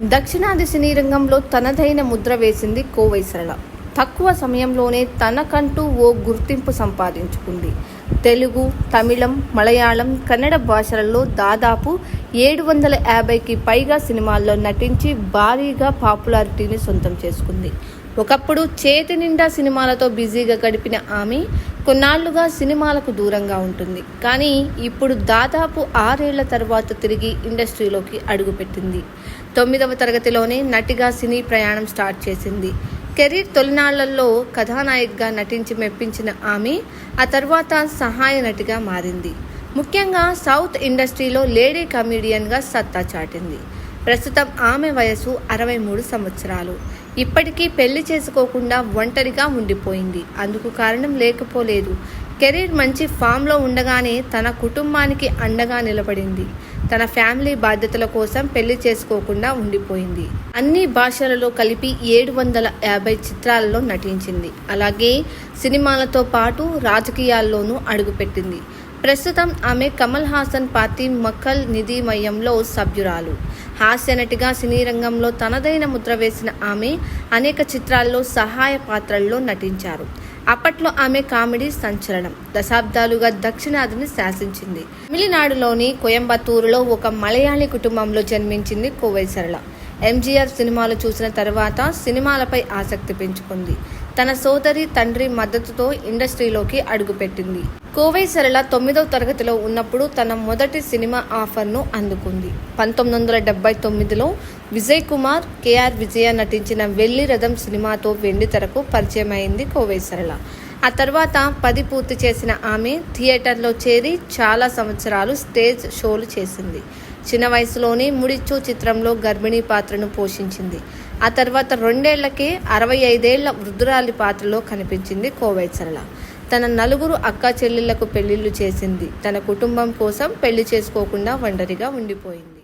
దక్షిణాది సినీ రంగంలో తనదైన ముద్ర వేసింది కోవై సరళ తక్కువ సమయంలోనే తనకంటూ ఓ గుర్తింపు సంపాదించుకుంది. తెలుగు తమిళం మలయాళం కన్నడ భాషలలో దాదాపు ఏడు వందల యాభైకి పైగా సినిమాల్లో నటించి భారీగా పాపులారిటీని సొంతం చేసుకుంది. ఒకప్పుడు చేతి నిండా సినిమాలతో బిజీగా గడిపిన ఆమె కొన్నాళ్ళుగా సినిమాలకు దూరంగా ఉంటుంది. కానీ ఇప్పుడు దాదాపు ఆరేళ్ళ తర్వాత తిరిగి ఇండస్ట్రీలోకి అడుగుపెట్టింది. తొమ్మిదవ తరగతిలోనే నటిగా సినీ ప్రయాణం స్టార్ట్ చేసింది. కెరీర్ తొలినాళ్ళలో కథానాయికగా నటించి మెప్పించిన ఆమె ఆ తర్వాత సహాయ నటిగా మారింది. ముఖ్యంగా సౌత్ ఇండస్ట్రీలో లేడీ కమీడియన్గా సత్తా చాటింది. ప్రస్తుతం ఆమె వయసు అరవై మూడు సంవత్సరాలు. ఇప్పటికీ పెళ్ళి చేసుకోకుండా ఒంటరిగా ఉండిపోయింది. అందుకు కారణం లేకపోలేదు. కెరీర్ మంచి ఫామ్లో ఉండగానే తన కుటుంబానికి అండగా నిలబడింది. తన ఫ్యామిలీ బాధ్యతల కోసం పెళ్ళి చేసుకోకుండా ఉండిపోయింది. అన్ని భాషలలో కలిపి ఏడు వందల యాభై చిత్రాలలో నటించింది. అలాగే సినిమాలతో పాటు రాజకీయాల్లోనూ అడుగుపెట్టింది. ప్రస్తుతం ఆమె కమల్ హాసన్ పార్టీ మక్కల్ నిధిమయంలో సభ్యురాలు. హాస్యనటిగా సినీ రంగంలో తనదైన ముద్ర వేసిన ఆమె అనేక చిత్రాల్లో సహాయ పాత్రల్లో నటించారు. అప్పట్లో ఆమె కామెడీ సంచలనం. దశాబ్దాలుగా దక్షిణాదిని శాసించింది. తమిళనాడులోని కోయంబత్తూరులో ఒక మలయాళీ కుటుంబంలో జన్మించింది కోవై సరళ ఎంజీఆర్ సినిమాలు చూసిన తర్వాత సినిమాలపై ఆసక్తి పెంచుకుంది. తన సోదరి తండ్రి మద్దతుతో ఇండస్ట్రీలోకి అడుగుపెట్టింది. కోవై సరళ తొమ్మిదవ తరగతిలో ఉన్నప్పుడు తన మొదటి సినిమా ఆఫర్ను అందుకుంది. పంతొమ్మిది వందల డెబ్బై తొమ్మిదిలో విజయ్ కుమార్ కేఆర్ విజయ నటించిన వెల్లి రథం సినిమాతో వెండి తెరకు కోవై సరళ ఆ తర్వాత పది పూర్తి చేసిన ఆమె థియేటర్లో చేరి చాలా సంవత్సరాలు స్టేజ్ షోలు చేసింది. చిన్న వయసులోనే ముడిచు చిత్రంలో గర్భిణీ పాత్రను పోషించింది. ఆ తర్వాత రెండేళ్ళకే అరవై ఐదేళ్ళ వృద్ధురాలి పాత్రలో కనిపించింది కోవై సరళ. తన నలుగురు అక్క చెల్లెళ్ళకు పెళ్ళిళ్ళు చేసింది. తన కుటుంబం కోసం పెళ్ళి చేసుకోకుండా ఒంటరిగా ఉండిపోయింది.